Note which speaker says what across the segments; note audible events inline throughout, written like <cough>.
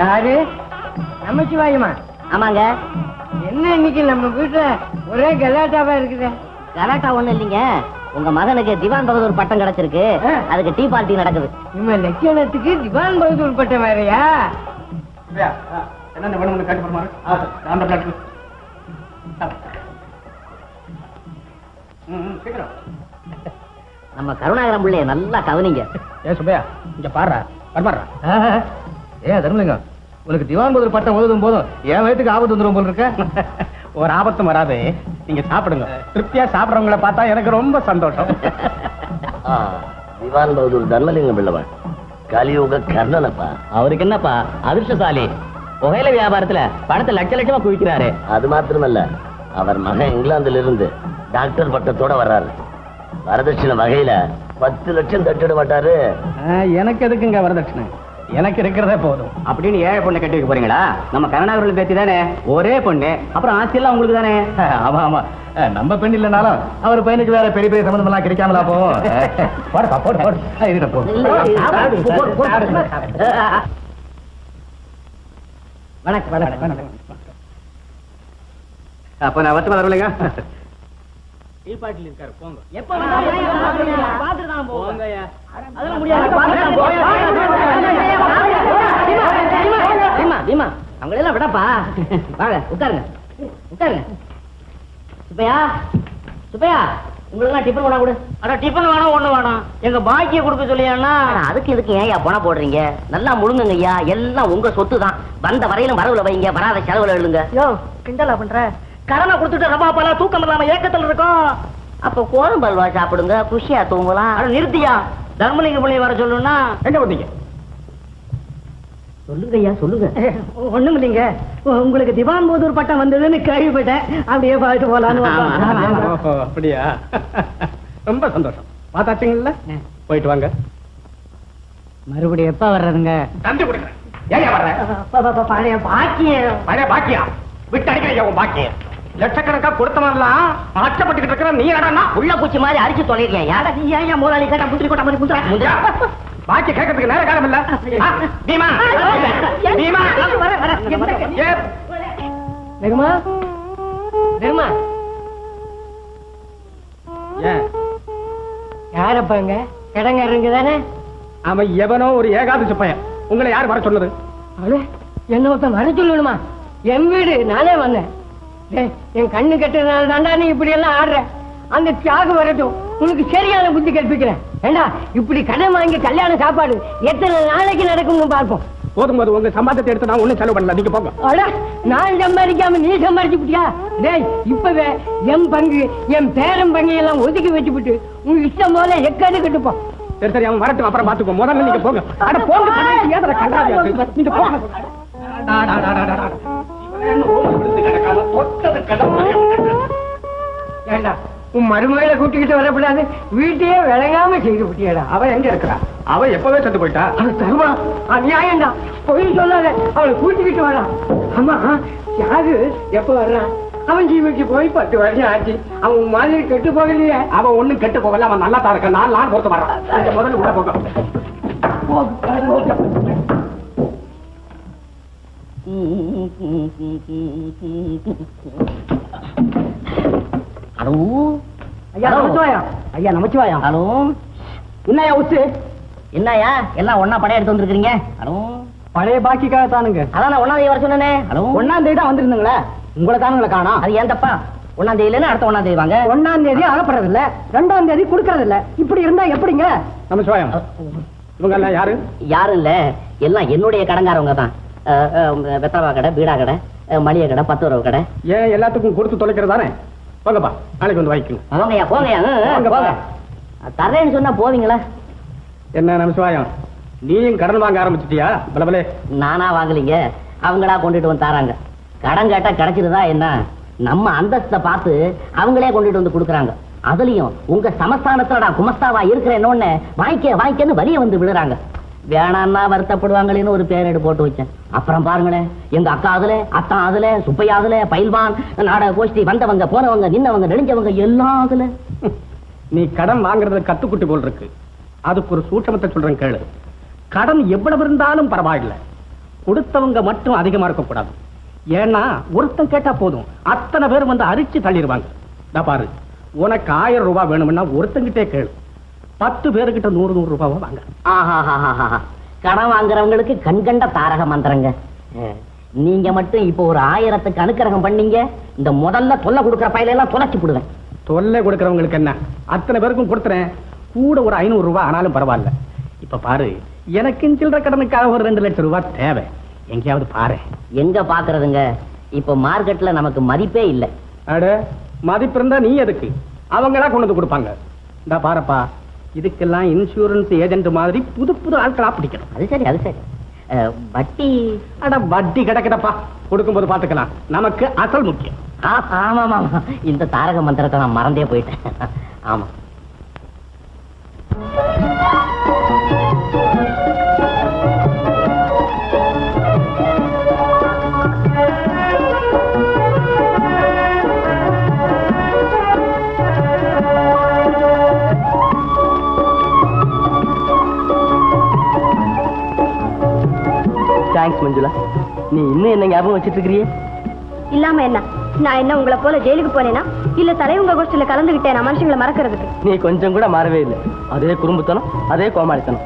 Speaker 1: யாரு? நமச்சிவாயமா
Speaker 2: ஆமாங்க.
Speaker 1: என்ன இன்னைக்கு நம்ம வீட்டுல ஒரே கலாட்டாவா இருக்குது?
Speaker 2: கலாட்டா ஒண்ணு இல்லைங்க. உங்க மகனுக்கு திவான் பகதூர் பட்டம் கிடைச்சிருக்கு. அதுக்கு டீ பார்ட்டி நடக்குது.
Speaker 1: நம்ம லட்சணத்துக்கு திவான் பகதூர் பட்டம் வேறயா?
Speaker 3: என்ன வேணும் காட்டி அந்த
Speaker 2: நம்ம கருணாகரம் பிள்ளைய நல்லா கவனிங்க.
Speaker 3: ஏ சுப்பையா இங்க பாடுறா வரமாடுறா. ஏ தர்மலிங்கம். உனக்கு திவான் பகதூர் பட்டம் ஓதும் போதும் என் வயிற்றுக்கு ஆபத்து வந்துடும் போல இருக்க. ஒரு ஆபத்தும் வராது. நீங்க சாப்பிடுங்க. திருப்தியா சாப்பிடுறவங்கள பார்த்தா எனக்கு ரொம்ப சந்தோஷம்.
Speaker 4: திவான் பகதூர் தர்மலிங்கம் பிள்ளவன். கலியுக கர்ணனப்பா.
Speaker 2: அவருக்கு என்னப்பா? அதிர்ஷ்டசாலி. புகையில வியாபாரத்துல பணத்தை லட்ச லட்சமா குவிக்கிறாரு.
Speaker 4: அது மாத்திரமல்ல அவர் மகன் இங்கிலாந்துல இருந்து டாக்டர் பட்டத்தோட வர்றாரு. வரதட்சணை வகையில பத்து லட்சம் தட்டிட மாட்டாரு.
Speaker 3: எனக்கு எதுக்குங்க வரதட்சணை? எனக்கு இருக்கிறதே போதும். அப்படின்னு ஏழை பொண்ணை கட்டி வைக்க போறீங்களா? நம்ம கருணாகரில் பேத்தி தானே? ஒரே பொண்ணு அப்புறம் ஆட்சியெல்லாம் உங்களுக்கு தானே? <laughs> ஆமா ஆமா. நம்ம பெண் இல்லைனாலும் அவர் பையனுக்கு வேற பெரிய பெரிய சம்பந்தம் எல்லாம் கிடைக்காமலா போ. <laughs> போடுப்பா போடு போடு அஹ், இருக்கட்டும், போ.
Speaker 2: வணக்கம் வணக்கம்
Speaker 3: அப்ப நான் வச்சு வரலைங்க டீ பாட்டில் இருக்காரு போங்க.
Speaker 2: எப்ப அதெல்லாம் முடியாது பீமா பீமா அவங்களெல்லாம் விடப்பா. வாங்க உட்காருங்க. உட்காருங்க. சுப்பையா சுப்பையா உங்களுக்கு டிஃபன் வேணா கொடு.
Speaker 1: அட டிஃபன் வேணும் ஒண்ணு வேணும் எங்க பாக்கிய கொடுக்க சொல்லியாண்ணா
Speaker 2: ஆனா, அதுக்கு இதுக்கு ஏன் ஐயா பணம் போடுறீங்க? நல்லா முழுங்குங்க ஐயா. எல்லாம் உங்க சொத்து தான் வந்த வரையிலும் வரவுல வைங்க. வராத செலவுல எழுங்க
Speaker 1: யோ கிண்டலா பண்ற? கடனை கொடுத்துட்டு ரவா பாலா தூக்கம் இல்லாம ஏக்கத்துல இருக்கோம்.
Speaker 2: அப்ப கோதுமை அல்வா சாப்பிடுங்க. குஷியா தூங்கலாம்.
Speaker 1: அட நிறுத்தியா. தர்மலிங்க பிள்ளைய வர சொல்லணும்னா?
Speaker 3: எங்க வந்தீங்க
Speaker 2: சொல்லுங்க ஐயா சொல்லுங்க.
Speaker 1: ஒண்ணும் இல்லைங்க உங்களுக்கு திவான் போதூர் பட்டம் வந்ததுன்னு கேள்விப்பட்டேன். அப்படியே பார்த்து போலான்னு
Speaker 3: அப்படியா? ரொம்ப சந்தோஷம். பார்த்தாச்சுங்கல்ல போயிட்டு வாங்க.
Speaker 1: மறுபடியும் எப்ப வர்றதுங்க?
Speaker 3: தந்தி
Speaker 1: பழைய பாக்கியம்.
Speaker 3: பழைய பாக்கியா? விட்டு உன் பாக்கியம்? லட்சக்கணக்கா கொடுத்தவன்லாம் அச்சப்பட்டுக்கிட்டு இருக்கிற நீ என்னடா
Speaker 2: உள்ள பூச்சி மாதிரி அடிச்சு தொலைறியா யார
Speaker 1: நீ ஏன் முதலாளி கேட்டா முந்திரி கொட்டா மாதிரி முந்திரா?
Speaker 3: முந்திரா. பாக்கி கேட்கறதுக்கு நேர காலம் இல்ல பீமா. பீமா.
Speaker 1: வெகுமா வெகுமா யாரப்பாங்க கடங்காரங்க தானே?
Speaker 3: அவன் எவனோ ஒரு ஏகாதசி பையன். உங்களை யார் வர சொன்னது?
Speaker 1: என்ன ஒருத்தன் வர சொல்லணுமா? என் வீடு நானே வந்தேன். என் கண்ணு கெட்டதுனால தாண்டா நீ இப்படி எல்லாம் ஆடுற. அந்த தியாகம் வரட்டும். உனக்கு சரியான புத்தி கற்பிக்கிறேன். ஏண்டா இப்படி கடன் வாங்கி கல்யாண சாப்பாடு எத்தனை நாளைக்கு நடக்கும்னு பார்ப்போம்.
Speaker 3: போதும் போது உங்க சம்பாதத்தை எடுத்து நான் ஒண்ணும் செலவு பண்ணல. நீங்க போங்க.
Speaker 1: அட நான் சம்பாதிக்காம நீ சம்பாதிச்சுட்டியா டேய் இப்பவே என் பங்கு என் பேரன் பங்கு எல்லாம் ஒதுக்கி வச்சுவிட்டு உன் இஷ்டம் போல எக்காது கட்டுப்போம்.
Speaker 3: சரி சரி அவன் வரட்டும். அப்புறம் பாத்துக்கோ முதல்ல நீங்க போங்க. அட போங்க. கண்ணாடி அது? நீங்க போங்க.
Speaker 1: ஏண்டா? உன் மருமகளை கூட்டிக்கிட்டு வரக்கூடாது. வீட்டையே விளங்காம செய்து விட்டியடா.
Speaker 3: அவ எங்க இருக்கிறா? அவ எப்பவே செத்து போயிட்டா?
Speaker 1: அவள் தருமா அநியாயம்டா. பொய் சொல்லாத. அவளை கூட்டிக்கிட்டு வரலாம் ஆமா யாரு எப்ப வர்றான் அவன் ஜீவிக்கு போய் பத்து வருஷம் ஆச்சு. அவன் மாதிரி கெட்டு போகலையே.
Speaker 3: அவன் ஒண்ணும் கெட்டு போகல. அவன் நல்லா தான் இருக்கான். நான் நான் பொறுத்து நீங்க முதல்ல உள்ள போங்க. <laughs>
Speaker 2: ஹலோ
Speaker 1: ஐயா நமச்சிவாயா? ஐயா நமச்சிவாயா?
Speaker 2: ஹலோ
Speaker 1: என்னையா உச்சு
Speaker 2: என்னயா எல்லாம் ஒண்ணா படம் எடுத்து வந்திருக்கீங்க ஹலோ
Speaker 1: பழைய பாக்கிக்காக தானுங்க.
Speaker 2: அதான் நான் ஒண்ணாம் தேதி வர சொன்னேனே. ஹலோ
Speaker 1: ஒன்னாம் தேதி தான் வந்திருந்தீங்களே? உங்களை தானுங்களே காணோம்
Speaker 2: அது ஏன் தப்பா? ஒண்ணாம் தேதியில அடுத்த ஒண்ணாம் தேதி வாங்க.
Speaker 1: ஒன்னாம் தேதி அகப்படுறது இல்ல ரெண்டாம் தேதி கொடுக்கறது இல்ல இப்படி இருந்தா எப்படிங்க?
Speaker 3: நமச்சிவாயம் இவங்க எல்லாம் யாரு?
Speaker 2: யாரும் இல்ல. எல்லாம் என்னுடைய கடங்காரவங்க தான். வெத்தரவா கடை பீடா கடை மளிகை கடை பத்து ரூபா கடை.
Speaker 3: ஏன் எல்லாத்துக்கும் கொடுத்து தொலைக்கிறது தானே? போங்கப்பா நாளைக்கு வந்து வாங்கிக்கணும்.
Speaker 2: போங்கய்யா போங்கய்யா போங்க. தர்றேன்னு சொன்னா போவீங்களா?
Speaker 3: என்ன நமச்சிவாயம் நீயும் கடன் வாங்க ஆரம்பிச்சிட்டியா? பலபலே
Speaker 2: நானா வாங்கலீங்க. அவங்களா கொண்டுட்டு வந்து தராங்க. கடன் கேட்டா கிடைச்சிருதா என்ன? நம்ம அந்தஸ்தை பார்த்து அவங்களே கொண்டுட்டு வந்து கொடுக்குறாங்க. அதுலயும் உங்க சமஸ்தானத்துல நான் குமஸ்தாவா இருக்கிறேன்னு வாங்கிக்க வாங்கிக்கன்னு வலிய வந்து விழுறாங்க. வேணான்னா வருத்தப்படுவாங்களேன்னு ஒரு பேரேடு போட்டு வச்சேன். அப்புறம் பாருங்களேன் எங்க அக்கா அதுல அத்தான் அதுல சுப்பையா அதுல பயில்வான் நாடக கோஷ்டி வந்தவங்க போனவங்க நின்னவங்க நெளிஞ்சவங்க எல்லாம் அதுல.
Speaker 3: நீ கடன் வாங்குறது கத்துக்குட்டி போல் இருக்கு. அதுக்கு ஒரு சூட்சமத்தை சொல்றேன் கேளு. கடன் எவ்வளவு இருந்தாலும் பரவாயில்ல. கொடுத்தவங்க மட்டும் அதிகமா இருக்கக்கூடாது. ஏன்னா ஒருத்தன் கேட்டா போதும். அத்தனை பேர் வந்து அரிச்சு தள்ளிடுவாங்க. பாரு உனக்கு ஆயிரம் ரூபாய் வேணும்னா ஒருத்தங்கிட்டே கேளு. பத்து பேருக்கிட்ட நூறு நூறு ரூபாவா வாங்க.
Speaker 2: கடன் வாங்குறவங்களுக்கு கண்கண்ட தாரக மந்திரங்க. நீங்க மட்டும் இப்போ ஒரு ஆயிரத்துக்கு அனுக்கிரகம் பண்ணீங்க இந்த முதல்ல தொல்லை கொடுக்குற பையில எல்லாம் தொலைச்சு போடுவேன்.
Speaker 3: தொல்லை கொடுக்கறவங்களுக்கு என்ன? அத்தனை பேருக்கும் கொடுத்துறேன். கூட ஒரு ஐநூறு ரூபாய் ஆனாலும் பரவாயில்ல. இப்ப பாரு எனக்கு சில்லற கடனுக்காக ஒரு ரெண்டு லட்சம் ரூபாய் தேவை. எங்கேயாவது பாரு.
Speaker 2: எங்க பாக்குறதுங்க? இப்போ மார்க்கெட்ல நமக்கு மதிப்பே இல்லை.
Speaker 3: அட மதிப்பு இருந்தா நீ எதுக்கு? அவங்களா கொண்டு வந்து கொடுப்பாங்க. இந்த பாருப்பா இதுக்கெல்லாம் இன்சூரன்ஸ் ஏஜென்ட் மாதிரி புது புது ஆட்களா பிடிக்கணும்.
Speaker 2: அது சரி அது சரி. வட்டி?
Speaker 3: அட வட்டி கிடக்குதப்பா கொடுக்கும்போது பாத்துக்கலாம் நமக்கு அசல் முக்கியம்.
Speaker 2: ஆ, ஆமாம் ஆமா இந்த தாரக மந்திரத்தை நான் மறந்தே போயிட்டேன். ஆமா
Speaker 3: மஞ்சுளா? நீ இன்னும் என்ன ஞாபகம் வச்சிட்டு இருக்கிறியே
Speaker 5: இல்லாம என்ன? நான் என்ன உங்களை போல ஜெயிலுக்கு போனேனா? இல்ல தலைவங்க கோஷ்டில கலந்துகிட்டேன் மனுஷங்களை மறக்கிறதுக்கு?
Speaker 3: நீ கொஞ்சம் கூட மாறவே இல்லை. அதே குறும்புத்தனம் அதே கோமாளித்தனம்.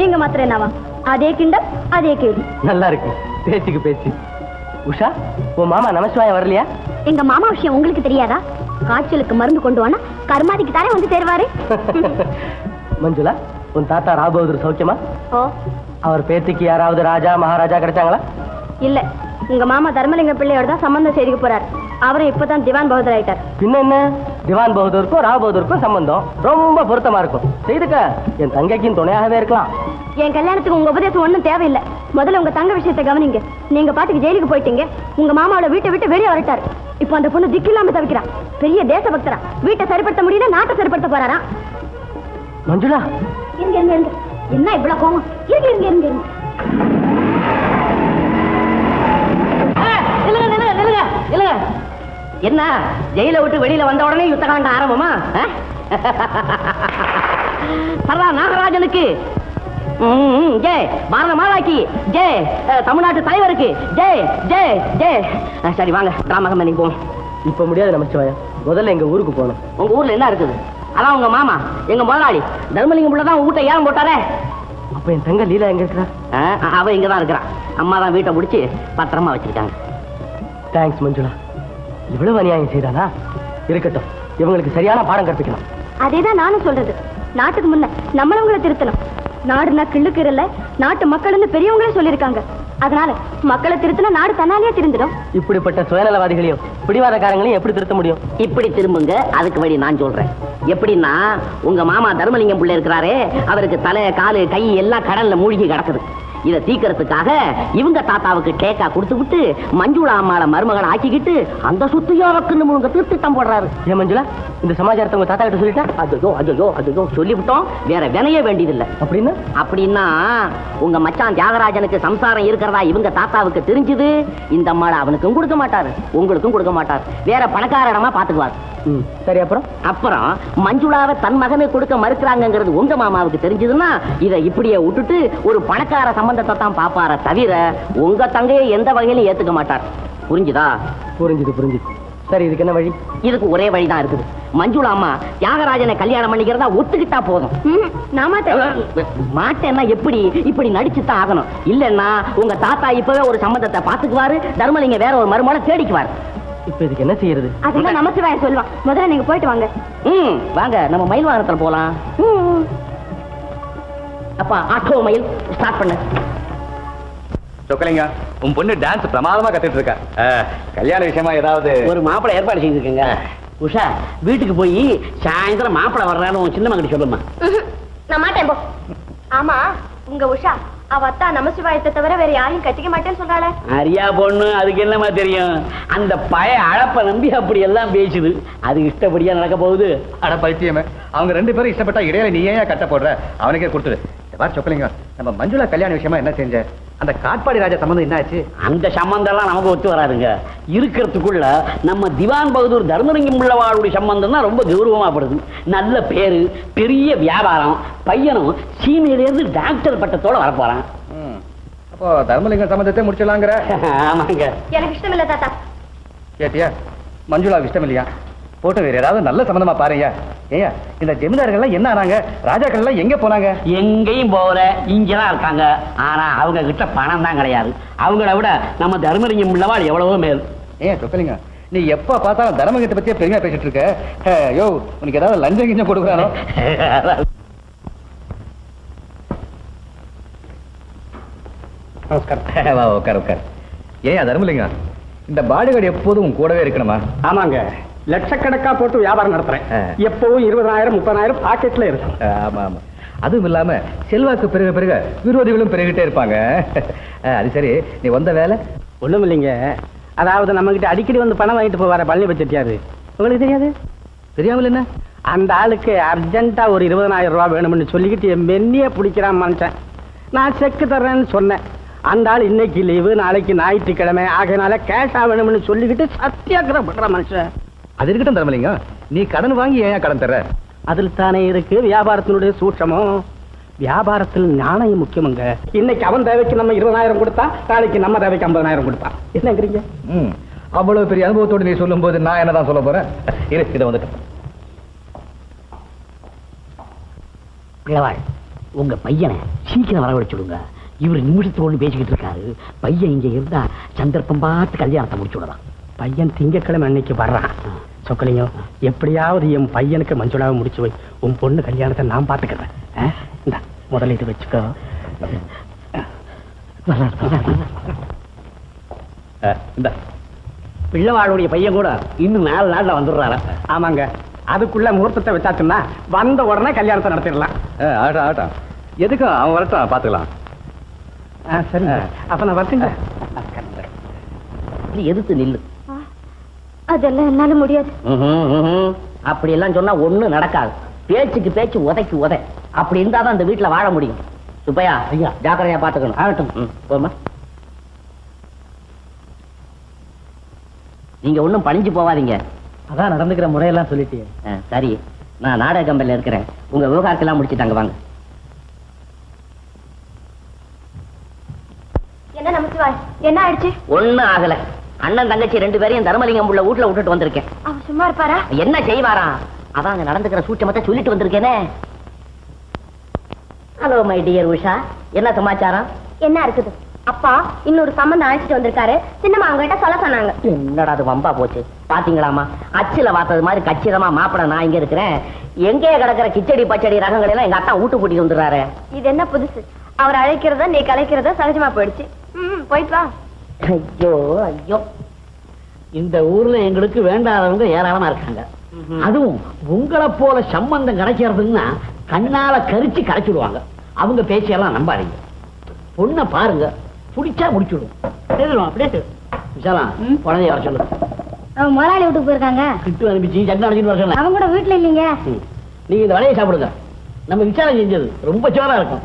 Speaker 5: நீங்க மாத்திரம் என்னவா? அதே கிண்டல் அதே கேள்வி
Speaker 3: நல்லா இருக்கு. பேச்சுக்கு பேச்சு. உஷா உன் மாமா நமசிவாயம் வரலையா?
Speaker 5: எங்க மாமா விஷயம் உங்களுக்கு தெரியாதா? காய்ச்சலுக்கு மருந்து கொண்டு வானா கருமாதிக்கு தானே வந்து சேருவாரு? <laughs>
Speaker 3: மஞ்சுளா உன் தாத்தா ராபகதூர் சௌக்கியமா?
Speaker 5: ஓ
Speaker 3: அவர் பேத்திக்கு யாராவது ராஜா மகாராஜா கிடைச்சாங்களா?
Speaker 5: இல்ல. உங்க மாமா தர்மலிங்க பிள்ளையோட தான் சம்பந்தம் செய்துக்க போறாரு. அவரும் இப்பதான் திவான் பகதூர் ஆயிட்டார்.
Speaker 3: பின்ன என்ன? திவான் பகதூருக்கும் ராவ் பகதூருக்கும் சம்பந்தம். ரொம்ப பொருத்தமா இருக்கும். செய்துக்க. என் தங்கைக்கும் துணையாகவே இருக்கலாம்.
Speaker 5: என் கல்யாணத்துக்கு உங்க உபதேசம் ஒண்ணும் தேவையில்லை. முதல்ல உங்க தங்க விஷயத்தை கவனிங்க. நீங்க பாட்டுக்கு ஜெயிலுக்கு போயிட்டீங்க. உங்க மாமாவோட வீட்டை விட்டு வெளியே வரட்டாரு. இப்போ அந்த பொண்ணு திக்கில்லாம தவிக்கிறா பெரிய தேசபக்தரா. வீட்டை சரிப்படுத்த முடியல நாட்டை சரிப்படுத்த போறாரா?
Speaker 3: மஞ்சுளா?
Speaker 5: என்ன இவ்வளவு கோவம்? இருங்க இருங்க இருங்க இருங்க
Speaker 2: நில்லுங்க நில்லுங்க நில்லுங்க நில்லுங்க. என்ன ஜெயில விட்டு வெளியில வந்த உடனே யுத்த காண்ட ஆரம்பமா? சர்தா நாகராஜனுக்கு. ஜெய். பாரத மாதாக்கு ஜெய். தமிழ்நாட்டு தலைவருக்கு ஜெய் ஜெய் ஜெய். சரி வாங்க. ராமகம் நீங்க போவோம்.
Speaker 3: இப்ப முடியாது நமச்சிவாயம். முதல்ல எங்க ஊருக்கு போகணும்.
Speaker 2: உங்க ஊர்ல என்ன இருக்குது? அதான் உங்க மாமா எங்க முதலாளி. தர்மலிங்கம் புள்ள தான் வீட்டை ஏலம் போட்டாரே.
Speaker 3: அப்ப என் தங்க லீலா எங்க இருக்கிறா?
Speaker 2: ஆ, அவ இங்க தான் இருக்கிறான் அம்மா தான் வீட்டை முடிச்சு பத்திரமா வச்சிருக்காங்க.
Speaker 3: தேங்க்ஸ் மஞ்சுளா. இவ்வளவு அநியாயம் செய்தானா? இருக்கட்டும் இவங்களுக்கு சரியான பாடம் கற்பிக்கணும்.
Speaker 5: அதேதான் நானும் சொல்றது. நாட்டுக்கு முன்ன நம்மளவங்கள திருத்தணும். நாடுனா கிள்ளுக்கு நாட்டு மக்கள்னு பெரியவங்களே சொல்லியிருக்காங்க. அதனால மக்களை திருத்தினா நாடு தன்னாலேயே திருந்திடும்.
Speaker 3: இப்படிப்பட்ட சுயநலவாதிகளையும் பிடிவாதக்காரங்களையும் எப்படி திருத்த முடியும்?
Speaker 2: இப்படி திரும்புங்க அதுக்கு வழி நான் சொல்றேன். எப்படின்னா உங்க மாமா தர்மலிங்கம் பிள்ளை இருக்கிறாரே அவருக்கு தலை காலு கை எல்லாம் கடல்ல மூழ்கி கிடக்குது. இதை தீக்கிறதுக்காக இவங்க தாத்தாவுக்கு டேக்கா கொடுத்து விட்டு மஞ்சுளா அம்மாள மருமகளை ஆக்கிக்கிட்டு அந்த சுத்தியும் அவக்குன்னு முழுங்க திருத்திட்டம் போடுறாரு.
Speaker 3: ஏன் மஞ்சுளா? இந்த சமாச்சாரத்தை உங்க தாத்தா கிட்ட சொல்லிட்டா?
Speaker 2: அதுதோ அதுதோ அதுதோ சொல்லிவிட்டோம். வேற வினைய வேண்டியதில்லை.
Speaker 3: அப்படின்னு?
Speaker 2: அப்படின்னா உங்க மச்சான் தியாகராஜனுக்கு சம்சாரம் இருக்கிறதா இவங்க தாத்தாவுக்கு தெரிஞ்சது? இந்த அம்மாளை அவனுக்கும் கொடுக்க மாட்டாரு உங்களுக்கும் கொடுக்க மாட்டார். வேற பணக்கார இடமா பாத்துக்குவார்
Speaker 3: சரி அப்புறம்?
Speaker 2: அப்புறம் மஞ்சுளாவை தன் மகனுக்கு கொடுக்க மறுக்கிறாங்கங்கிறது உங்க மாமாவுக்கு தெரிஞ்சதுன்னா இதை இப்படியே விட்டுட்டு ஒரு பணக்கார சம்பந்தத்தை தான் பாப்பார தவிர உங்க தங்கையை எந்த வகையிலும் ஏத்துக்க மாட்டார். புரிஞ்சுதா?
Speaker 3: புரிஞ்சுது புரிஞ்சுது. சரி இதுக்கு என்ன வழி?
Speaker 2: இதுக்கு ஒரே வழிதான் இருக்குது. மஞ்சுளா அம்மா தியாகராஜனை கல்யாணம் பண்ணிக்கிறதா ஒத்துக்கிட்டா போதும்.
Speaker 5: ம், நான் மாட்டேன்
Speaker 2: மாட்டேன்னா எப்படி? இப்படி நடிச்சு தான் ஆகணும். இல்லன்னா உங்க தாத்தா இப்பவே ஒரு சம்மந்தத்தை பாத்துக்குவாரு தர்மலிங்க வேற ஒரு மருமகளை தேடிக்குவார்.
Speaker 3: இப்ப இதுக்கு என்ன செய்யறது?
Speaker 5: அதெல்லாம் நமச்சிவாய சொல்லுவான். முதல்ல நீங்க போயிட்டு வாங்க.
Speaker 2: ம் வாங்க நம்ம மயில் வாகனத்துல போலாம். அப்பா ஆட்டோ மயில் ஸ்டார்ட் பண்ணு.
Speaker 6: சொக்கலிங்க உன் பொண்ணு டான்ஸ் பிரமாதமா கத்துட்டு இருக்கா. கல்யாண விஷயமா ஏதாவது
Speaker 2: ஒரு மாப்பிளை ஏற்பாடு செய்திருக்கீங்க. உஷா வீட்டுக்கு போய் சாயந்தரம் மாப்பிளை வர்றான்னு உன் சின்ன மகன் சொல்லுமா.
Speaker 5: நான் மாட்டேன் போ. ஆமா உங்க உஷா அவ அத்தா நமசிவாயத்தை தவிர வேற யாரையும் கட்டிக்க மாட்டேன்னு சொல்றாளே.
Speaker 7: அரியா பொண்ணு அதுக்கு என்னமா தெரியும்? அந்த பழைய அழப்ப நம்பி அப்படி எல்லாம் பேசுது. அது இஷ்டப்படியா நடக்க போகுது?
Speaker 6: அட பைத்தியமே அவங்க ரெண்டு பேரும் இஷ்டப்பட்டா இடையில நீ ஏன் கட்ட போடுற? அவனுக்கே கொடுத்துரு பாரு சொக்கலிங்க. நம்ம மஞ்சுளா கல்யாண விஷயமா என்ன செஞ்ச? அந்த காட்பாடி ராஜா சம்பந்தம் என்ன ஆச்சு
Speaker 7: அந்த சம்பந்தம் எல்லாம் நமக்கு ஒத்து வராதுங்க. இருக்கிறதுக்குள்ள நம்ம திவான் பகதூர் தர்மலிங்கம் உள்ளவாளுடைய சம்பந்தம் தான் ரொம்ப கௌரவமாப்படுது. நல்ல பேரு பெரிய வியாபாரம் பையனும் சீமையிலேருந்து டாக்டர் பட்டத்தோட வரப்போறான்.
Speaker 6: அப்ப ஓ தர்மலிங்கம் சம்பந்தத்தை முடிச்சிடலாங்கிற? <laughs>
Speaker 7: ஆமாங்க.
Speaker 5: எனக்கு இஷ்டம் இல்ல தாத்தா.
Speaker 6: கேட்டியா? மஞ்சுளாவுக்கு இஷ்டம் இல்லையா போட்டு வேற ஏதாவது நல்ல சம்பந்தமா பாருங்க. ஏயா இந்த ஜமீன்தார்கள்லாம் என்ன ஆனாங்க? ராஜாக்கள் எல்லாம் எங்க போனாங்க?
Speaker 7: எங்கேயும் போகல. இங்கதான் இருக்காங்க. ஆனா அவங்க கிட்ட பணம் தான் கிடையாது. அவங்கள விட நம்ம தர்மலிங்கம் உள்ளவாள் எவ்வளவோ மேல்.
Speaker 6: ஏன் சொக்கலிங்க நீ எப்ப பார்த்தாலும் தர்மகிட்ட பத்தியே பெருமையா பேசிட்டு இருக்க? ஹே, யோ உனக்கு ஏதாவது லஞ்சம் கிஞ்சம் கொடுக்குறானோ? நமஸ்காரம். வா உட்கார் உட்கார் ஏன் தர்மலிங்கம் இந்த பாடிகார்டு எப்போதும் கூடவே இருக்கணுமா?
Speaker 3: ஆமாங்க. லட்சக்கணக்கா போட்டு வியாபாரம் நடத்துறேன். எப்பவும் இருபதாயிரம் முப்பதாயிரம் பாக்கெட்ல இருக்கும்.
Speaker 6: ஆமா ஆமா. அதுவும் இல்லாம செல்வாக்கு பெருக பெருக விரோதிகளும் பெருகிட்டே இருப்பாங்க. அது சரி. நீ வந்த வேலை?
Speaker 3: ஒண்ணும் இல்லைங்க. அதாவது நம்ம கிட்ட அடிக்கடி வந்து பணம் வாங்கிட்டு போவார பழனி பச்சட்டியாரு உங்களுக்கு தெரியாது?
Speaker 6: தெரியாமல் என்ன?
Speaker 3: அந்த ஆளுக்கு அர்ஜென்ட்டா ஒரு இருபதனாயிரம் ரூபாய் வேணும்னு சொல்லிக்கிட்டு என் மென்னிய பிடிக்கிறான் மனுஷன் நான் செக்கு தர்றேன்னு சொன்னேன். அந்த ஆள் இன்னைக்கு லீவு நாளைக்கு ஞாயிற்றுக்கிழமை. ஆகையினால கேஷா வேணும்னு சொல்லிக்கிட்டு சத்தியாகிரம் பண்ற மனுஷன்.
Speaker 6: அது இருக்கட்டும் தர்மலிங்கம். நீ கடன் வாங்கி ஏன் கடன் தர்ற?
Speaker 3: அதில் தானே இருக்கு வியாபாரத்தினுடைய சூட்சமும் வியாபாரத்தில் நாணயம் முக்கியமுங்க. இன்னைக்கு அவன் தேவைக்கு நம்ம இருபதாயிரம் கொடுத்தா நாளைக்கு நம்ம தேவைக்கு ஐம்பதாயிரம் கொடுப்பான் என்னங்கிறீங்க?
Speaker 6: ம். அவ்வளவு பெரிய அனுபவத்தோடு நீ சொல்லும்போது நான் என்னதான் சொல்ல போறேன்? இரு இதை வந்துட்டு
Speaker 2: பிள்ளவாள் உங்க பையனை சீக்கிரம் வரவழைச்சுடுங்க இவர் நிமிஷத்துக்கு ஒண்ணு பேசிக்கிட்டு இருக்காரு. பையன் இங்க இருந்தா சந்தர்ப்பம் பார்த்து கல்யாணத்தை முடிச்சு விடலாம்.
Speaker 3: பையன் திங்கக்கிழமை அன்னைக்கு வர்றான். சொக்கலிங்கம் எப்படியாவது என் பையனுக்கு மஞ்சுளாவை முடிச்சு வை. உன் பொண்ணு கல்யாணத்தை நான் பாத்துக்கிறேன் ஆ? இந்தா முதல்ல இது வச்சுக்கோ.
Speaker 6: இந்த.
Speaker 7: பிள்ளைவாளுடைய பையன் கூட இன்னும் நாலு நாள்ல வந்துடுறாரு
Speaker 3: ஆமாங்க. அதுக்குள்ள முகூர்த்தத்தை வச்சாச்சுன்னா வந்த உடனே கல்யாணத்தை நடத்திடலாம்.
Speaker 6: ஆட்டம் ஆட்டம் எதுக்கும் அவன் வரட்டும் பாத்துக்கலாம்
Speaker 3: ஆ, சரிங்க. அப்ப நான் வரட்டுங்க.
Speaker 2: எதிர்த்து நில்லு.
Speaker 5: அதெல்லாம் என்னால முடியாது.
Speaker 2: அப்படி எல்லாம் சொன்னா ஒண்ணும் நடக்காது. பேச்சுக்கு பேச்சு உதைக்கு உதை. அப்படி இருந்தாதான் அந்த வீட்டுல வாழ முடியும். சுப்பையா ஐயா. ஜாக்கிரதையா பாத்துக்கணும். ஆகட்டும். ம், போம்மா. நீங்க ஒண்ணும் பணிஞ்சு போவாதீங்க.
Speaker 3: அதான் நடந்துக்கிற முறையெல்லாம் சொல்லிட்டே
Speaker 2: சரி. நான் நாடக கம்பெனில இருக்கிறேன். உங்க விவகாரத்தெல்லாம் முடிச்சுட்டாங்க வாங்க.
Speaker 5: என்ன நமச்சிவாய்? என்ன ஆயிடுச்சு?
Speaker 2: ஒண்ணும் ஆகல. அண்ணன் தங்கச்சி ரெண்டு பேரையும் தர்மலிங்கம் உள்ள வீட்டுல விட்டுட்டு வந்திருக்கேன்.
Speaker 5: அவர் சும்மா இருப்பாரா?
Speaker 2: என்ன செய்வாரா? அதான் அங்க நடந்துக்கிற சூட்சமத்தை சொல்லிட்டு வந்திருக்கேனே. Hello my dear Usha. என்ன சமாச்சாரம்?
Speaker 5: என்ன இருக்குது? அப்பா இன்னொரு சம்மந்தம் அழைச்சிட்டு வந்திருக்காரு. சின்னம்மா அவங்ககிட்ட சொல்ல சொன்னாங்க.
Speaker 2: என்னடா அது வம்பா போச்சு? பாத்தீங்களாமா அச்சுல பார்த்தது மாதிரி கச்சிதமா மாப்பிட நான் இங்க இருக்கிறேன். எங்கே கிடக்கிற கிச்சடி பச்சடி ரகங்கள் எல்லாம் எங்க அத்தா வீட்டு கூட்டிட்டு வந்துடுறாரு.
Speaker 5: இது என்ன புதுசு? அவர் அழைக்கிறத நீ கலைக்கிறத சகஜமா போயிடுச்சு. ம் போயிட்டு வா.
Speaker 2: ஐயோ ஐயோ.
Speaker 7: இந்த ஊர்ல எங்களுக்கு வேண்டாதவங்க ஏராளமா இருக்காங்க. அதுவும் உங்களை போல சம்பந்தம் கிடைக்கிறதுன்னா கண்ணால கரிச்சு கரைச்சிடுவாங்க. அவங்க பேச்சையெல்லாம் நம்பாதீங்க. பொண்ணை பாருங்க. பிடிச்சா முடிச்சுடுவோம் சரிடா, அப்படியே குழந்தைய வர சொல்லு.
Speaker 5: அவன் முதலாளி வீட்டுக்கு போயிருக்காங்க.
Speaker 7: கிட்டு அனுப்பிச்சு சட்டம் அனுப்பிச்சு வர
Speaker 5: அவங்க கூட வீட்டுல இல்லைங்க.
Speaker 7: நீங்க இந்த வலையை சாப்பிடுங்க. நம்ம விசாரம் செஞ்சது. ரொம்ப சோரா இருக்கும்.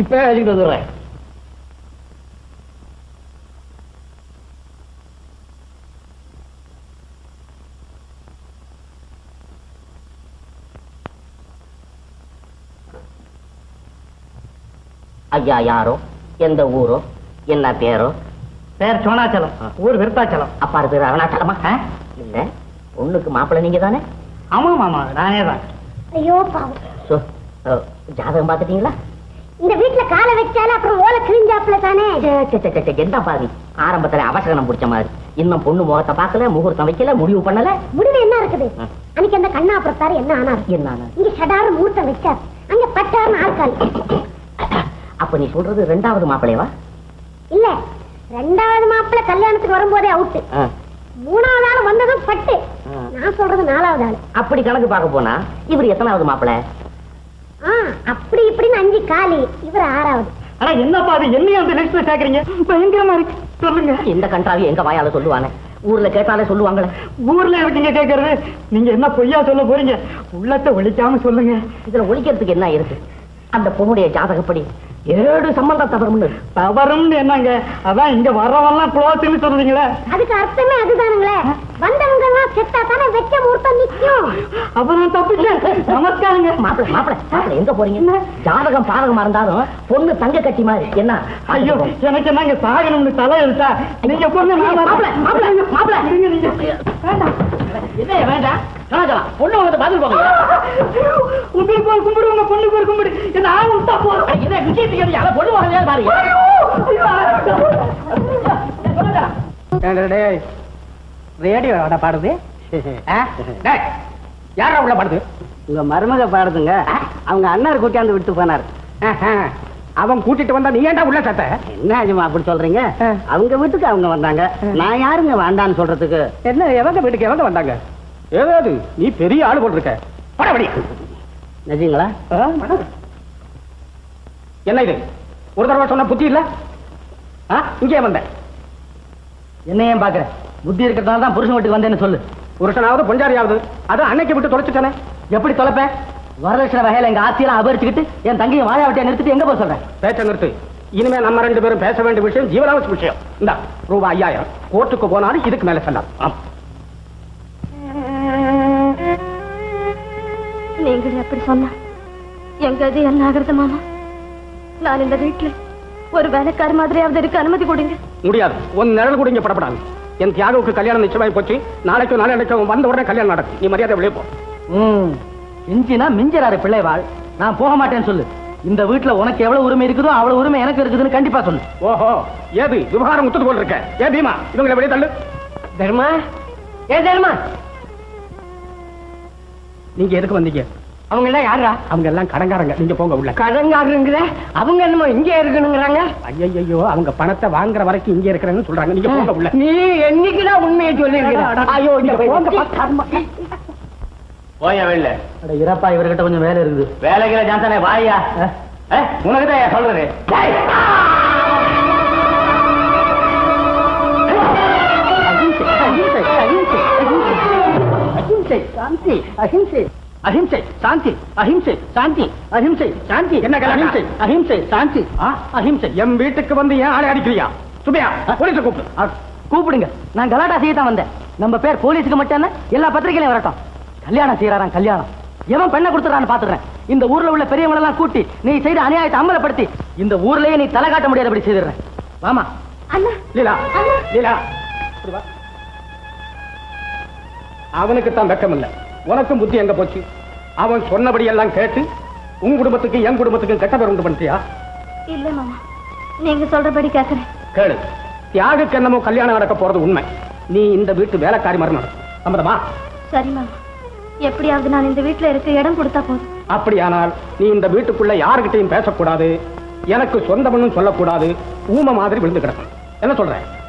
Speaker 7: இப்ப வச்சுக்கிட்டு வந்துடுறேன்.
Speaker 2: ஐயா யாரோ? எந்த ஊரோ? என்ன பேரோ?
Speaker 3: பேர் சோனாச்சலம். ஊர் விருத்தாச்சலம்.
Speaker 2: அப்பாரு பேர் அருணாச்சலமா? இல்ல. பொண்ணுக்கு மாப்பிள்ளை நீங்க தானே
Speaker 3: ஆமா மாமா. நானே தான்.
Speaker 5: ஐயோ பாவம்.
Speaker 2: ஜாதகம் பாத்துட்டீங்களா
Speaker 5: இந்த வீட்டுல காலை வச்சாலும் அப்புறம் ஓலை கிழிஞ்சாப்புல தானே?
Speaker 2: என்ன பாருங்க ஆரம்பத்துல அவசரம் பிடிச்ச மாதிரி. இன்னும் பொண்ணு முகத்தை பார்க்கல முகூர்த்தம் வைக்கல முடிவு பண்ணல.
Speaker 5: முடிவு என்ன இருக்குது. அன்னைக்கு அந்த கண்ணா அப்புறத்தாரு என்ன ஆனார்?
Speaker 2: என்ன
Speaker 5: இங்க சடாரு மூர்த்தம் வச்சார். அங்க பட்டாருன்னு ஆட்கள்
Speaker 2: அப்ப நீ சொல்றது ரெண்டாவது மாப்பிள்ளையவா
Speaker 5: இல்ல ரெண்டாவது மாப்பிள்ளை கல்யாணத்துக்கு வரும்போதே அவுட்டு. மூணாவது ஆள் வந்ததும் பட்டு. நான் சொல்றது நாலாவது ஆள்.
Speaker 2: அப்படி கணக்கு பார்க்க போனா இவர் எத்தனாவது மாப்பிள்ளை?
Speaker 5: அப்படி இப்படின்னு அஞ்சு காலி இவர் ஆறாவது.
Speaker 3: ஆனா என்னப்பா அது என்னையும் அந்த லிஸ்ட்ல சேர்க்கறீங்க பயங்கரமா இருக்கு. சொல்லுங்க.
Speaker 2: இந்த கன்றாவி எங்க வாயால சொல்லுவானே? ஊர்ல கேட்டாலே சொல்லுவாங்களே.
Speaker 3: ஊர்ல இருக்கீங்க கேக்குறது? நீங்க என்ன பொய்யா சொல்ல போறீங்க? உள்ளத்தை ஒழிக்காம சொல்லுங்க.
Speaker 2: இதுல ஒழிக்கிறதுக்கு என்ன இருக்கு? அந்த பொண்ணுடைய ஜாதகப்படி
Speaker 3: ஏழு சம்பந்தம் தவறும்னு.
Speaker 8: தவறும்னு என்னங்க? அதான் இங்க வர்றவெல்லாம் குளோத்துன்னு சொல்றீங்களே.
Speaker 9: அதுக்கு அர்த்தமே அதுதானுங்களே. வந்தவங்க எல்லாம் செத்தா தானே வெச்ச முகூர்த்தம் நிக்கும்
Speaker 8: அப்புறம் தப்பிச்சேன். நமஸ்காரங்க.
Speaker 10: மாப்பிள மாப்பிள மாப்பிள எங்க போறீங்க? ஜாதகம் பாதகமா இருந்தாலும் பொண்ணு தங்க கட்டி மாதிரி. என்ன?
Speaker 8: ஐயோ எனக்கு என்னங்க சாகணும்னு தலை எழுத்தா நீங்க நான்
Speaker 10: மாப்பிள. மாப்பிள மாப்பிள.
Speaker 8: இருங்க, நீங்க.
Speaker 10: என்ன வேண்டாம். கலாச்சாரம் பொண்ணு வந்து பதில் போங்க
Speaker 8: உங்களுக்கு ஒரு கும்பிடு உங்க பொண்ணுக்கு ஒரு கும்பிடு. என்ன ஆள் விட்டா போதும்.
Speaker 10: என்ன விஷயத்துக்கு யாரும் பொண்ணு வாங்க பாருங்க
Speaker 3: ரேடியோ பாடுது. யாரா உள்ள பாடுது?
Speaker 10: உங்க மருமக பாடுதுங்க. அவங்க அண்ணார் கூட்டியாந்து விட்டு போனார்.
Speaker 3: அவன் கூட்டிட்டு வந்தா நீ ஏன்டா உள்ள சத்த?
Speaker 10: என்ன ஆச்சுமா அப்படி சொல்றீங்க. அவங்க வீட்டுக்கு அவங்க வந்தாங்க. நான் யாருங்க வேண்டான்னு சொல்றதுக்கு?
Speaker 3: என்ன எவங்க வீட்டுக்கு எவங்க வந்தாங்க? ஏதாவது? நீ பெரிய ஆளு போல் இருக்க படபடி
Speaker 10: நிஜங்களா?
Speaker 3: என்ன இது? ஒரு தடவை சொன்ன புத்தி இல்ல? ஆ, இங்கே வந்த.
Speaker 10: என்ன ஏன் பாக்குற புத்தி இருக்கிறதுனால தான் புருஷன் வீட்டுக்கு வந்தேன்னு சொல்லு.
Speaker 3: புருஷனாவது பொஞ்சாரியாவது. அது அன்னைக்கு விட்டு தொலைச்சுட்டானே.
Speaker 10: எப்படி தொலைப்பேன் வரதட்சணை வகையில எங்க ஆட்சியெல்லாம் அபரிச்சுக்கிட்டு என் தங்கையை வாழ வட்டியா நிறுத்திட்டு எங்க போக சொல்றேன்
Speaker 3: பேச்ச நிறுத்து. இனிமே நம்ம ரெண்டு பேரும் பேச வேண்டிய விஷயம் ஜீவனாவசிய விஷயம். இந்த ரூபாய் ஐயாயிரம். கோர்ட்டுக்கு போனாலும் இதுக்கு மேல செல்லாம்
Speaker 9: நீங்கள் எப்படி சொன்னா எங்க என்ன ஆகுறது மாமா. நான் இந்த வீட்டுல ஒரு வேலைக்கார மாதிரியாவது இருக்க அனுமதி கொடுங்க.
Speaker 3: முடியாது. உன் நிழல் கூட இங்க படப்படாது. என் தியாகுவுக்கு கல்யாணம் நிச்சயமாயி போச்சு. நாளைக்கு நாளைக்கு வந்த உடனே கல்யாணம் நடக்கும். நீ மரியாதை வெளியே போ.
Speaker 10: ம். இஞ்சினா மிஞ்சறாரு பிள்ளைவாள் நான் போக மாட்டேன்னு சொல்லு. இந்த வீட்டுல உனக்கு எவ்வளவு உரிமை இருக்குதோ அவ்வளவு உரிமை எனக்கு இருக்குதுன்னு கண்டிப்பா சொல்லு.
Speaker 3: ஓஹோ. ஏது விவகாரம் முத்தது போல் இருக்க ஏ பீமா இவங்களை வெளியே தள்ளு. தர்மா? ஏ தர்மா? நீங்க எதுக்கு வந்தீங்க? அவங்க எல்லாம் யாரா அவங்க எல்லாம் கடங்காரங்க. நீங்க போங்க உள்ள.
Speaker 1: கடங்காரங்கிற அவங்க என்னமோ இங்கே இருக்கணுங்கிறாங்க.
Speaker 3: ஐயோ அவங்க பணத்தை வாங்குற வரைக்கும் இங்க இருக்கிறேன்னு சொல்றாங்க. நீங்க போங்க உள்ள.
Speaker 1: நீ என்னைக்குதான் உண்மையை சொல்லி
Speaker 3: ஐயோ இங்க போங்க
Speaker 6: போயா வெளில.
Speaker 10: இறப்பா இவர்கிட்ட கொஞ்சம் வேலை இருக்குது.
Speaker 6: வேலைகளை ஜான்சனே வாயா. உனக்கு தான் சொல்றது?
Speaker 3: அஹிம்சை சாந்தி அஹிம்சை அஹிம்சை சாந்தி அஹிம்சை சாந்தி அஹிம்சை சாந்தி
Speaker 6: என்ன கலாட்டா?
Speaker 3: அஹிம்சை அஹிம்சை சாந்தி ஆ, அஹிம்சை. என் வீட்டுக்கு வந்து ஏன் ஆளை அடிக்கிறியா? சுபியா போலீஸ கூப்பிடு.
Speaker 10: கூப்பிடுங்க. நான் கலாட்டா செய்ய தான் வந்தேன். நம்ம பேர் போலீஸுக்கு மட்டும் எல்லா பத்திரிகையிலும் வரட்டும். கல்யாணம் செய்யறாராம் கல்யாணம். எவன் பெண்ணை கொடுத்துறான்னு பாத்துறேன் இந்த ஊர்ல உள்ள பெரியவங்க எல்லாம் கூட்டி நீ செய்த அநியாயத்தை அமலப்படுத்தி இந்த ஊர்லயே நீ தலை காட்ட முடியாதபடி செய்திடுறேன். வாமா.
Speaker 9: அண்ணா.
Speaker 3: லீலா. லீலா. இப்படி வா. அவனுக்கு தான் வெக்கம் இல்ல உனக்கும் புத்தி எங்க போச்சு? அவன் சொன்னபடி எல்லாம் கேட்டு உன் குடும்பத்துக்கு என் குடும்பத்துக்கும் கெட்ட பேர் உண்டு பண்ணிட்டியா?
Speaker 9: இல்ல மாமா. நீங்க சொல்றபடி கேக்குறேன்.
Speaker 3: கேளு. தியாகுக்கு என்னமோ கல்யாணம் நடக்க போறது உண்மை. நீ இந்த வீட்டு வேலைக்காரி மாதிரி நடக்கும் சம்மதமா
Speaker 9: சரி மாமா. எப்படியாவது நான் இந்த வீட்டுல இருக்க இடம் கொடுத்தா போதும்.
Speaker 3: அப்படியானால் நீ இந்த வீட்டுக்குள்ள யாருகிட்டையும் பேசக்கூடாது. எனக்கு சொந்தம்னு சொல்லக்கூடாது. ஊமை மாதிரி விழுந்து கிடக்கணும். என்ன சொல்ற? நீ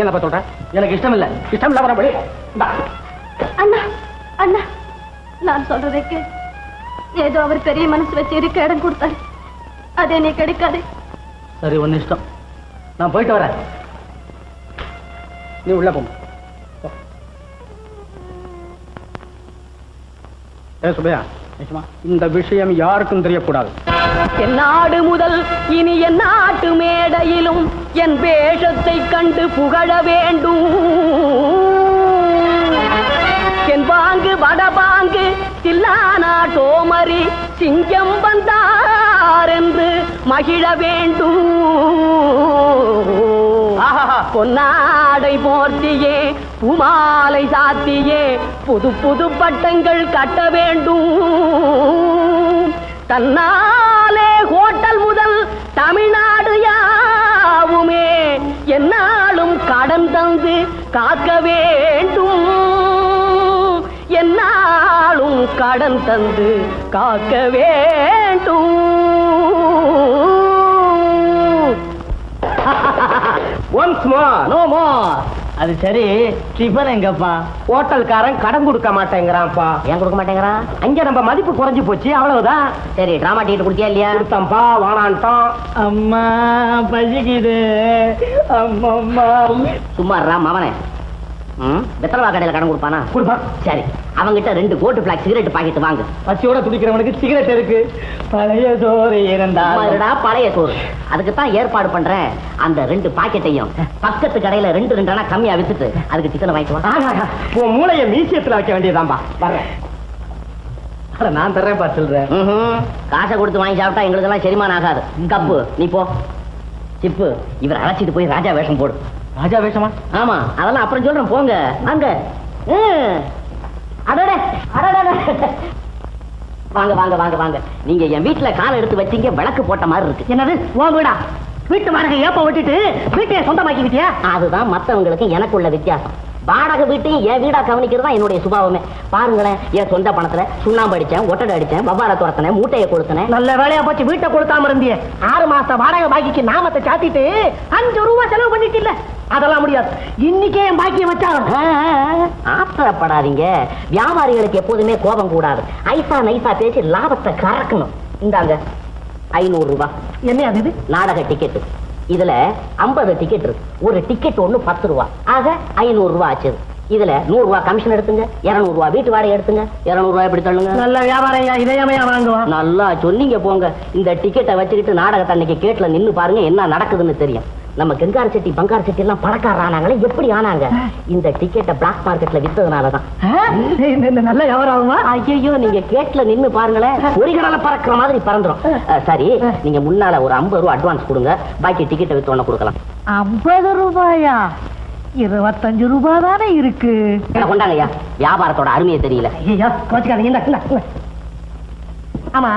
Speaker 3: என்னப்பா சொல்ற?
Speaker 10: எனக்கு இஷ்டம் இல்ல
Speaker 3: இஷ்டம் இல்ல வர வெளியே இந்தா.
Speaker 9: அண்ணா அண்ணா நான் சொல்றதை கேள். ஏதோ அவர் பெரிய மனசு வச்சு இருக்க இடம் கொடுத்தாரு. அதே நீ கிடைக்காது.
Speaker 10: சரி ஒன்னு இஷ்டம். நான் போயிட்டு வரேன்.
Speaker 3: நீ உள்ள போ. ஏ சுபையா இந்த விஷயம் யாருக்கும் தெரியக்கூடாது.
Speaker 11: என் நாடு முதல் இனி என் நாட்டு மேடையிலும் என் வேஷத்தை கண்டு புகழ வேண்டும். என் பாங்கு வடபாங்கு தில்லானா டோமரி சிங்கம் வந்தார் என்று மகிழ வேண்டும். பொன்னாடை போர்த்தியே பூமாலை சாத்தியே புது புது பட்டங்கள் கட்ட வேண்டும். தன்னாலே ஹோட்டல் முதல் தமிழ்நாடு யாவுமே. என்னாலும் கடன் தந்து காக்க வேண்டும். என்னாலும் கடன் தந்து காக்க வேண்டும்.
Speaker 3: ஒன்ஸ் மோர்
Speaker 10: நோ மோர் அது சரி டிஃபன் எங்கப்பா?
Speaker 3: ஹோட்டல்காரன் கடன் கொடுக்க மாட்டேங்கிறான்ப்பா.
Speaker 10: ஏன் கொடுக்க மாட்டேங்கிறான்?
Speaker 3: அங்க நம்ம மதிப்பு குறைஞ்சு போச்சு அவ்வளவுதான்.
Speaker 10: சரி டிராமா டிக்கெட் குடிச்சியா இல்லையா?
Speaker 3: கொடுத்தான்ப்பா வானான்ட்டான்.
Speaker 8: அம்மா பசிக்குது. அம்மம்மா.
Speaker 10: சும்மா இருடா மவனே.
Speaker 2: ம் வெத்தலவா கடையில கடன் கொடுப்பானா?
Speaker 10: கொடுப்பான்.
Speaker 2: சரி. அவங்கிட்ட ரெண்டு கோட்டு பிளாக் சிகரெட் பாக்கெட் வாங்கு.
Speaker 10: பசியோட துடிக்கிறவனுக்கு சிகரெட் இருக்கு. பழைய சோறு இருந்தால்
Speaker 2: மறுடா பழைய சோறு. அதுக்கு தான் ஏற்பாடு பண்றேன். அந்த ரெண்டு பாக்கெட்டையும் பக்கத்து கடையில ரெண்டு ரெண்டு கம்மியா வித்துட்டு அதுக்கு டிக்கனை வாங்கிட்டு
Speaker 10: உன் மூளைய மியூசியத்துல வைக்க வேண்டியதான்பா வர்றேன். நான் தர்றேன்ப்பா சொல்றேன்.
Speaker 2: காசை கொடுத்து வாங்கி சாப்பிட்டா எங்களுக்கு எல்லாம் செரிமானம் ஆகாது. கப்பு நீ போ. சிப்பு இவர் அழைச்சிட்டு போய் ராஜா வேஷம் போடு.
Speaker 10: ராஜா வேஷமா?
Speaker 2: ஆமா அதெல்லாம் அப்புறம் சொல்றேன் போங்க அங்க. அடடே வாங்க வாங்க வாங்க வாங்க. நீங்க என் வீட்டுல காலை எடுத்து வச்சீங்க விளக்கு போட்ட மாதிரி இருக்கு.
Speaker 12: என்னது? ஓ வீடா? வீட்டு வாடகை ஏப்ப விட்டுட்டு வீட்டையே சொந்தமாக்கிக்கிட்டியா
Speaker 2: அதுதான் மத்தவங்களுக்கு எனக்கு உள்ள வித்தியாசம். வாடகை வீட்டையும் என் வீடா கவனிக்கிறது தான் என்னுடைய சுபாவமே. பாருங்களேன் என் சொந்த பணத்துல சுண்ணாம்பு அடிச்சேன் ஒட்டடை அடிச்சேன் வவ்வார துரத்தினேன் மூட்டையை கொடுத்தனேன்
Speaker 12: நல்ல வேலையா போச்சு வீட்டை கொடுக்காம இருந்தியே. ஆறு மாசம் வாடகை பாக்கிக்கு நாமத்தை சாத்திட்டு அஞ்சு ரூபா செலவு பண்ணிட்டு இல்ல. அதெல்லாம் முடியாது. இன்னைக்கே என் பாக்கியம் வச்சாகணும்.
Speaker 2: ஆத்திரப்படாதீங்க. வியாபாரிகளுக்கு எப்போதுமே கோபம் கூடாது. ஐசா நைசா பேசி லாபத்தை கறக்கணும். இந்தாங்க ஐநூறு ரூபாய்.
Speaker 12: என்ன அது
Speaker 2: நாடக டிக்கெட் இதுல 50 டிக்கெட் இருக்கு. ஒரு டிக்கெட் ஒண்ணு பத்து ரூபா. ஆக ஐநூறு ரூபாய் ஆச்சு. இதுல நூறு ரூபாய் கமிஷன் எடுத்துங்க. இருநூறு ரூபாய் வீட்டு வாடகை எடுத்துங்க. இருநூறு ரூபாய் எப்படி தள்ளுங்க?
Speaker 12: நல்ல வியாபாரம் இதயமையா வாங்குவான்
Speaker 2: நல்லா சொன்னீங்க போங்க. இந்த டிக்கெட்டை வச்சுக்கிட்டு நாடகத்தை அன்னைக்கு கேட்ல நின்னு பாருங்க என்ன நடக்குதுன்னு தெரியும். நம்ம கங்கார செட்டி பங்கார செட்டி எல்லாம் பணக்கார ஆனாங்களே எப்படி ஆனாங்க? இந்த டிக்கெட்டை பிளாக் மார்க்கெட்ல வித்ததுனாலதான்.
Speaker 12: இந்த இந்த நல்ல வியாபாரம்? ஆகுமா
Speaker 2: ஐயோ நீங்க கேட்ல நின்னு பாருங்களேன். ஒரு கடலை பறக்கிற மாதிரி பறந்துரும். சரி நீங்க முன்னால ஒரு ஐம்பது ரூபா அட்வான்ஸ் கொடுங்க. பாக்கி டிக்கெட்டை வித்து ஒண்ணு கொடுக்கலாம்.
Speaker 12: ஐம்பது ரூபாயா? இருபத்தஞ்சு ரூபாய் தானே இருக்கு.
Speaker 2: என்ன கொண்டாங்க ஐயா வியாபாரத்தோட அருமையை தெரியல.
Speaker 12: ஐயா கோச்சுக்காதீங்க. ஆமா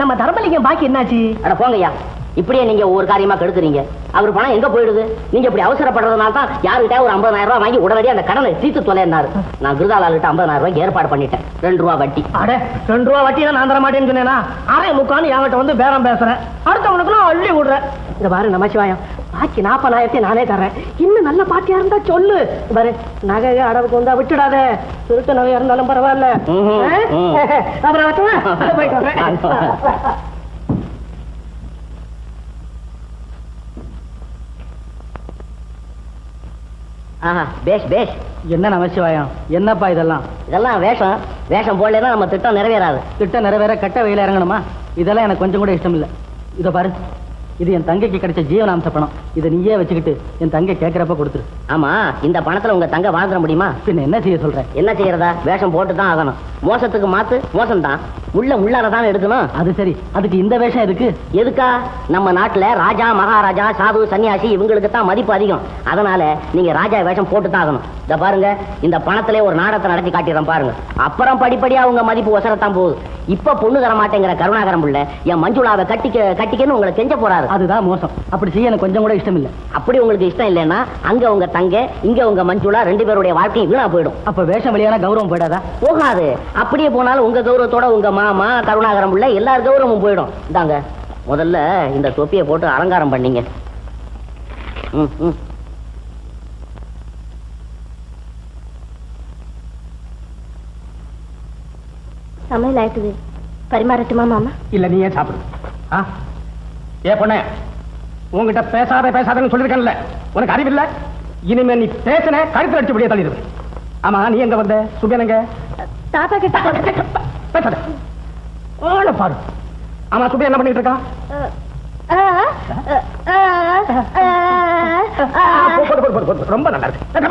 Speaker 12: நம்ம தர்மலிங்கம் பாக்கி என்னாச்சு?
Speaker 2: அட போங்க ஐயா இப்படியே நீங்க ஒவ்வொரு காரியமா கெடுக்குறீங்க. அவர் பணம் எங்க போயிடுது? நீங்க இப்படி அவசரப்படுறதுனால தான் யாருக்கிட்ட ஒரு 50000 ரூபாய் வாங்கி உடனடியாக அந்த கடனை தீர்த்து தொலைனாரு நான் கிருதாலால்கிட்ட 50000 ரூபாய்க்கு ஏற்பாடு பண்ணிட்டேன். ரெண்டு ரூபா வட்டி.
Speaker 12: அட ரெண்டு ரூபா வட்டி நான் தர மாட்டேன்னு சொன்னேனா? அரை முக்கான்னு என்கிட்ட வந்து பேரம் பேசுறேன். அடுத்தவனுக்கு நான் அள்ளி விடுறேன். இந்த பாரு நமச்சிவாயம் பாக்கி நாற்பதாயிரத்தி நானே தர்றேன். இன்னும் நல்ல பாட்டியா இருந்தா சொல்லு. பாரு நகைய அடவுக்கு வந்தா விட்டுடாத. திருட்டு நகையா இருந்தாலும் பரவாயில்ல. அப்புறம்? போயிட்டு வரேன்.
Speaker 2: ஆஹா பேஷ் பேஷ்.
Speaker 10: என்ன நமச்சிவாயம் என்னப்பா இதெல்லாம்?
Speaker 2: இதெல்லாம் வேஷம். வேஷம் போடலைன்னா நம்ம திட்டம் நிறைவேறாது.
Speaker 10: திட்டம் நிறைவேற கட்ட வெயில இறங்கணுமா? இதெல்லாம் எனக்கு கொஞ்சம் கூட இஷ்டம் இல்ல இத பாரு. இது என் தங்கைக்கு கிடைச்ச ஜீவனாம்ச பணம். இதை நீயே வச்சுக்கிட்டு என் தங்கை கேட்கறப்ப கொடுத்துரு.
Speaker 2: ஆமா இந்த பணத்துல உங்க தங்க வாழ்ந்துட முடியுமா?
Speaker 10: பின்ன என்ன செய்ய சொல்ற?
Speaker 2: என்ன செய்யறதா? வேஷம் போட்டு தான் ஆகணும். மோசத்துக்கு மாத்து மோசம் தான் உள்ள உள்ளார தான் எடுக்கணும்.
Speaker 10: அது சரி. அதுக்கு இந்த வேஷம் எதுக்கு?
Speaker 2: எதுக்கா? நம்ம நாட்டுல ராஜா மகாராஜா சாது சன்னியாசி இவங்களுக்கு தான் மதிப்பு அதிகம். அதனால நீங்க ராஜா வேஷம் போட்டு தான் ஆகணும். இத பாருங்க இந்த பணத்திலே ஒரு நாடகத்தை நடத்தி காட்டிடுறேன் பாருங்க. அப்புறம் படிப்படியா உங்க மதிப்பு ஒசரத்தான் போகுது. இப்ப பொண்ணு தர மாட்டேங்கிற கருணாகரம் புள்ள என் மஞ்சுளாவை கட்டிக்க கட்டிக்கன்னு உங்களை கெஞ்ச போறாரு.
Speaker 10: அதுதான் மோசம். அப்படி செய்ய எனக்கு கொஞ்சம் கூட இஷ்டம் இல்ல
Speaker 2: அப்படி உங்களுக்கு இஷ்டம் இல்லைன்னா அங்க உங்க தங்க இங்க உங்க மஞ்சுளா ரெண்டு பேருடைய வாழ்க்கையும் வீணா போயிடும்.
Speaker 10: அப்ப வேஷம் வெளியான கௌரவம் போயிடாதா?
Speaker 2: போகாது. அப்படியே போனாலும் உங்க கௌரவத்தோட உங்க மாமா கருணாகரம் உள்ள எல்லார் கௌரவமும் போயிடும். இந்தாங்க முதல்ல இந்த தொப்பியை போட்டு அலங்காரம் பண்ணீங்க. ம், ம்.
Speaker 5: சமையல் ஆயிட்டுது. பரிமாறட்டுமா மாமா?
Speaker 10: இல்ல நீ ஏன் சாப்பிடு. ஆ? ஏ பொண்ணே உன்கிட்ட பேசாத பேசாதன்னு சொல்லிருக்கேன்ல உனக்கு அறிவில்ல இனிமே நீ பேசின கழுத்து அடிச்சு அப்படியே தள்ளிடுவேன் ஆமா நீ எங்க வந்த சுபேன் எங்க
Speaker 5: தாத்தா கிட்ட
Speaker 10: பேசாத ஆளை பாரு ஆமா சுபேன் என்ன பண்ணிட்டு இருக்கான் ரொம்ப நல்லா இருக்கு